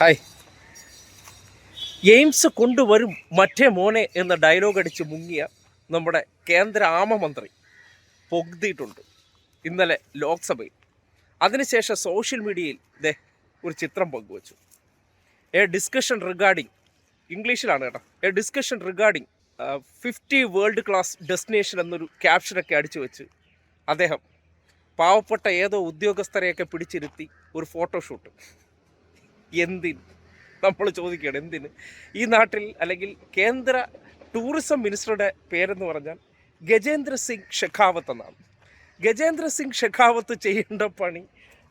Hi. AIIMS കൊണ്ടുവരും മറ്റേ മോനെ എന്ന ഡയലോഗ് അടിച്ച് മുങ്ങിയ നമ്മുടെ കേന്ദ്ര ആമമന്ത്രി പൊഗ്തിയിട്ടുണ്ട് ഇന്നലെ ലോക്സഭയിൽ. അതിനുശേഷം സോഷ്യൽ മീഡിയയിൽ ദേ ഒരു ചിത്രം പങ്കുവച്ചു. എ ഡിസ്കഷൻ റിഗാർഡിംഗ് ഇംഗ്ലീഷിലാണ് കേട്ടോ. A discussion regarding fifty world class destination എന്നൊരു ക്യാപ്ഷനൊക്കെ അടിച്ചു വെച്ച് അദ്ദേഹം പാവപ്പെട്ട ഏതോ ഉദ്യോഗസ്ഥരെയൊക്കെ പിടിച്ചിരുത്തി ഒരു ഫോട്ടോഷൂട്ട് എന്തിന്? നമ്മൾ ചോദിക്കുകയാണ് എന്തിന്? ഈ നാട്ടിൽ അല്ലെങ്കിൽ കേന്ദ്ര ടൂറിസം മിനിസ്റ്ററുടെ പേരെന്ന് പറഞ്ഞാൽ ഗജേന്ദ്ര സിംഗ് ഷെഖാവത്ത് എന്നാണ്. ഗജേന്ദ്ര സിംഗ് ഷെഖാവത്ത് ചെയ്യേണ്ട പണി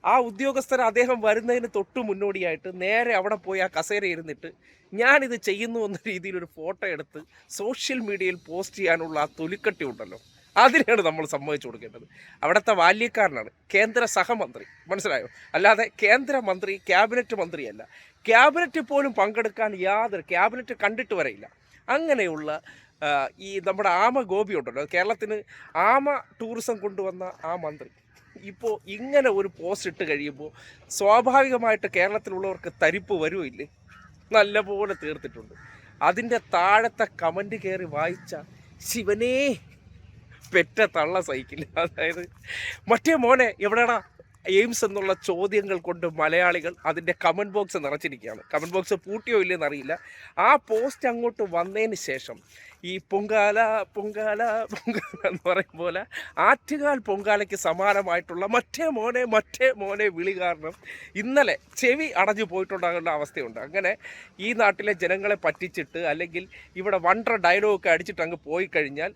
ആ ഉദ്യോഗസ്ഥർ അദ്ദേഹം വരുന്നതിന് തൊട്ട് മുന്നോടിയായിട്ട് നേരെ അവിടെ പോയി ആ കസേര ഇരുന്നിട്ട് ഞാനിത് ചെയ്യുന്നു എന്ന രീതിയിൽ ഒരു ഫോട്ടോ എടുത്ത് സോഷ്യൽ മീഡിയയിൽ പോസ്റ്റ് ചെയ്യാനുള്ള ആ തൊലിക്കട്ടി ഉണ്ടല്ലോ. അതിനെയാണ് നമ്മൾ സമ്മതിച്ചു കൊടുക്കേണ്ടത്. അവിടുത്തെ ബാല്യക്കാരനാണ് കേന്ദ്ര സഹമന്ത്രി. മനസ്സിലായോ? അല്ലാതെ കേന്ദ്രമന്ത്രി ക്യാബിനറ്റ് മന്ത്രിയല്ല. ക്യാബിനറ്റ് പോലും പങ്കെടുക്കാൻ യാതൊരു ക്യാബിനറ്റ് കണ്ടിട്ട് വരെയില്ല. അങ്ങനെയുള്ള ഈ നമ്മുടെ ആമ ഗോപി ഉണ്ടല്ലോ. കേരളത്തിന് ആമ ടൂറിസം കൊണ്ടുവന്ന ആ മന്ത്രി. ഇപ്പോൾ ഇങ്ങനെ ഒരു പോസ്റ്റ് ഇട്ട് കഴിയുമ്പോൾ സ്വാഭാവികമായിട്ട് കേരളത്തിലുള്ളവർക്ക് തരിപ്പ് വരുമില്ലേ നല്ലപോലെ തീർത്തിട്ടുണ്ട്. അതിന്റെ താഴത്തെ കമന്റ് കയറി വായിച്ച ശിവനേ പെറ്റ തള്ള സഹിക്കില്ല അതായത് മറ്റേ മോനെ എവിടെടാ? എയിംസ് എന്നുള്ള ചോദ്യങ്ങൾ കൊണ്ട് മലയാളികൾ അതിന്റെ കമന്റ് ബോക്സ് നിറച്ചിരിക്കുകയാണ്. കമന്റ് ബോക്സ് പൂട്ടിയോ ഇല്ലെന്നറിയില്ല ആ പോസ്റ്റ് അങ്ങോട്ട് വന്നതിന് ശേഷം ഈ പൊങ്കാല പൊങ്കാല പൊങ്കാല എന്ന് പറയും പോലെ ആറ്റുകാൽ പൊങ്കാലയ്ക്ക് സമാനമായിട്ടുള്ള മറ്റേ മോനെ മറ്റേ മോനെ വിളി കാരണം ഇന്നലെ ചെവി അടഞ്ഞു പോയിട്ടുണ്ടാകേണ്ട അവസ്ഥയുണ്ട്. അങ്ങനെ ഈ നാട്ടിലെ ജനങ്ങളെ പറ്റിച്ചിട്ട് അല്ലെങ്കിൽ ഇവിടെ വണ്ടർ ഡയലോഗൊക്കെ അടിച്ചിട്ട് അങ്ങ് പോയി കഴിഞ്ഞാൽ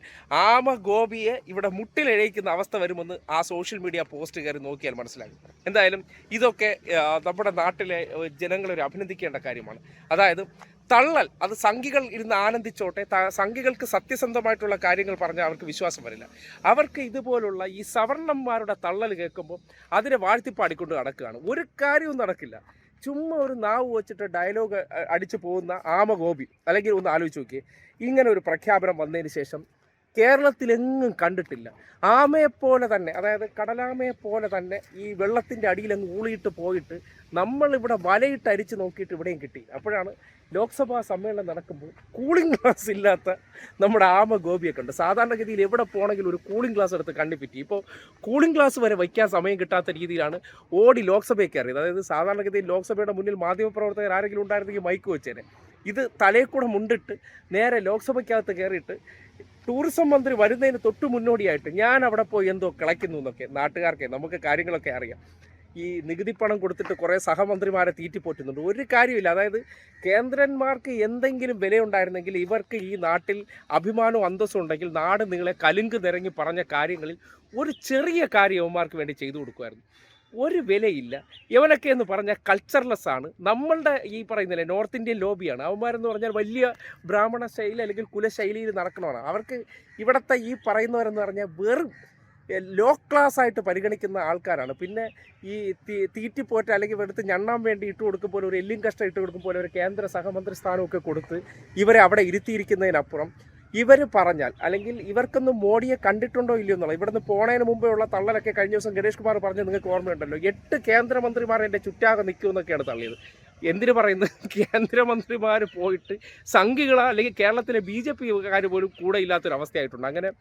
ആമ ഗോപിയെ ഇവിടെ മുട്ടിലെഴയിക്കുന്ന അവസ്ഥ വരുമെന്ന് ആ സോഷ്യൽ മീഡിയ പോസ്റ്റ് കയറി നോക്കിയാൽ മനസ്സിലാകും. എന്തായാലും ഇതൊക്കെ നമ്മുടെ നാട്ടിലെ ജനങ്ങളെ ജനങ്ങളൊരു അഭിനന്ദിക്കേണ്ട കാര്യമാണ്. അതായത് തള്ളൽ അത് സംഘികൾ ഇരുന്ന് ആനന്ദിച്ചോട്ടെ സംഘികൾക്ക് സത്യസന്ധമായിട്ടുള്ള കാര്യങ്ങൾ പറഞ്ഞാൽ അവർക്ക് വിശ്വാസം വരില്ല. അവർക്ക് ഇതുപോലുള്ള ഈ സവർണന്മാരുടെ തള്ളൽ കേൾക്കുമ്പോൾ അതിനെ വാഴ്ത്തിപ്പാടിക്കൊണ്ട് നടക്കുകയാണ്. ഒരു കാര്യവും നടക്കില്ല. ചുമ്മാ ഒരു നാവ് വെച്ചിട്ട് ഡയലോഗ് അടിച്ചു പോകുന്ന ആമഗോപി അല്ലെങ്കിൽ ഒന്ന് ആലോചിച്ച് നോക്കിയേ ഇങ്ങനെ ഒരു പ്രഖ്യാപനം വന്നതിന് ശേഷം കേരളത്തിലെങ്ങും കണ്ടിട്ടില്ല. ആമയെപ്പോലെ തന്നെ അതായത് കടലാമയെപ്പോലെ തന്നെ ഈ വെള്ളത്തിന്റെ അടിയിലങ്ങ് ഊളിയിട്ട് പോയിട്ട് നമ്മളിവിടെ വലയിട്ട് അരിച്ച് നോക്കിയിട്ട് ഇവിടെയും കിട്ടി. അപ്പോഴാണ് ലോക്സഭാ സമ്മേളനം നടക്കുമ്പോൾ കൂളിംഗ് ഗ്ലാസ് ഇല്ലാത്ത നമ്മുടെ ആമ ഗോപിയൊക്കെ ഉണ്ട് സാധാരണഗതിയിൽ എവിടെ പോകണമെങ്കിലും ഒരു കൂളിംഗ് ഗ്ലാസ് എടുത്ത് കണ്ണിപ്പിറ്റി ഇപ്പോൾ കൂളിംഗ് ഗ്ലാസ് വരെ വയ്ക്കാൻ സമയം കിട്ടാത്ത രീതിയിലാണ് ഓടി ലോക്സഭയിൽ കയറിയത് അതായത് സാധാരണഗതിയിൽ ലോക്സഭയുടെ മുന്നിൽ മാധ്യമപ്രവർത്തകർ ആരെങ്കിലും ഉണ്ടായിരുന്നെങ്കിൽ മൈക്ക് വെച്ചേനെ. ഇത് തലയിൽ കൂടെ മുണ്ടിട്ട് നേരെ ലോക്സഭയ്ക്കകത്ത് കയറിയിട്ട് ടൂറിസം മന്ത്രി വരുന്നതിന് തൊട്ട് മുന്നോടിയായിട്ട് ഞാൻ അവിടെ പോയി എന്തോ കിളയ്ക്കുന്നു എന്നൊക്കെ നാട്ടുകാർക്കെ നമുക്ക് കാര്യങ്ങളൊക്കെ അറിയാം. ഈ നികുതി പണം കൊടുത്തിട്ട് കുറേ സഹമന്ത്രിമാരെ തീറ്റിപ്പോറ്റുന്നുണ്ട് ഒരു കാര്യമില്ല. അതായത് കേന്ദ്രന്മാർക്ക് എന്തെങ്കിലും വിലയുണ്ടായിരുന്നെങ്കിൽ ഇവർക്ക് ഈ നാട്ടിൽ അഭിമാനവും അന്തസ്സും ഉണ്ടെങ്കിൽ നാട് നിങ്ങളെ കലുങ്ക് നിരങ്ങി പറഞ്ഞ കാര്യങ്ങളിൽ ഒരു ചെറിയ കാര്യം വേണ്ടി ചെയ്തു കൊടുക്കുമായിരുന്നു. ഒരു വിലയില്ല. ഇവനൊക്കെ എന്ന് പറഞ്ഞാൽ കൾച്ചർലെസ് ആണ്. നമ്മളുടെ ഈ പറയുന്നില്ലേ നോർത്ത് ഇന്ത്യൻ ലോബിയാണ് അവന്മാരെന്ന് പറഞ്ഞാൽ വലിയ ബ്രാഹ്മണ ശൈലി അല്ലെങ്കിൽ കുലശൈലിയിൽ നടക്കണമാണ് അവർക്ക് ഇവിടുത്തെ ഈ പറയുന്നവരെന്ന് പറഞ്ഞാൽ വെറും ലോ ക്ലാസ് ആയിട്ട് പരിഗണിക്കുന്ന ആൾക്കാരാണ്. പിന്നെ ഈ തീറ്റിപ്പോറ്റ അല്ലെങ്കിൽ എടുത്ത് ഞണ്ണാൻ വേണ്ടി ഇട്ട് കൊടുക്കുമ്പോൾ ഒരു എല്ലും കഷ്ടം ഇട്ട് കൊടുക്കുമ്പോൾ ഒരു കേന്ദ്ര സഹമന്ത്രി സ്ഥാനമൊക്കെ കൊടുത്ത് ഇവരെ അവിടെ ഇരുത്തിയിരിക്കുന്നതിനപ്പുറം ഇവർ പറഞ്ഞാൽ അല്ലെങ്കിൽ ഇവർക്കൊന്ന് മോഡിയെ കണ്ടിട്ടുണ്ടോ ഇല്ലയോ എന്നുള്ളത്. ഇവിടുന്ന് പോണതിന് മുമ്പേ ഉള്ള തള്ളലൊക്കെ കഴിഞ്ഞ ദിവസം ഗണേഷ് കുമാർ പറഞ്ഞ് നിങ്ങൾക്ക് ഓർമ്മയുണ്ടല്ലോ. എട്ട് കേന്ദ്രമന്ത്രിമാർ എന്റെ ചുറ്റാകെ നിൽക്കുമെന്നൊക്കെയാണ് തള്ളിയത്. എന്തിനു പറയുന്നത്? കേന്ദ്രമന്ത്രിമാർ പോയിട്ട് സംഘികളാ അല്ലെങ്കിൽ കേരളത്തിലെ ബി ജെ പിക്കാർ പോലും കൂടെ ഇല്ലാത്തൊരവസ്ഥയായിട്ടുണ്ട്. അങ്ങനെ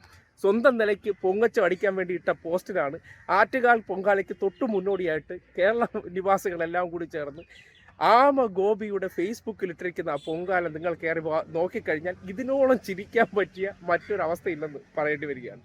സ്വന്തം നിലയ്ക്ക് പൊങ്ങച്ച അടിക്കാൻ വേണ്ടി ഇട്ട പോസ്റ്റിലാണ് ആറ്റുകാൽ പൊങ്കാലയ്ക്ക് തൊട്ടു മുന്നോടിയായിട്ട് കേരള നിവാസികളെല്ലാം കൂടി ചേർന്ന് ആമ ഗോപിയുടെ ഫേസ്ബുക്കിൽ ഇട്ടിരിക്കുന്ന ആ പൊങ്കാല നിങ്ങൾ കയറി നോക്കിക്കഴിഞ്ഞാൽ ഇതിനോളം ചിരിക്കാൻ പറ്റിയ മറ്റൊരവസ്ഥയില്ലെന്ന് പറയേണ്ടി വരികയാണ്.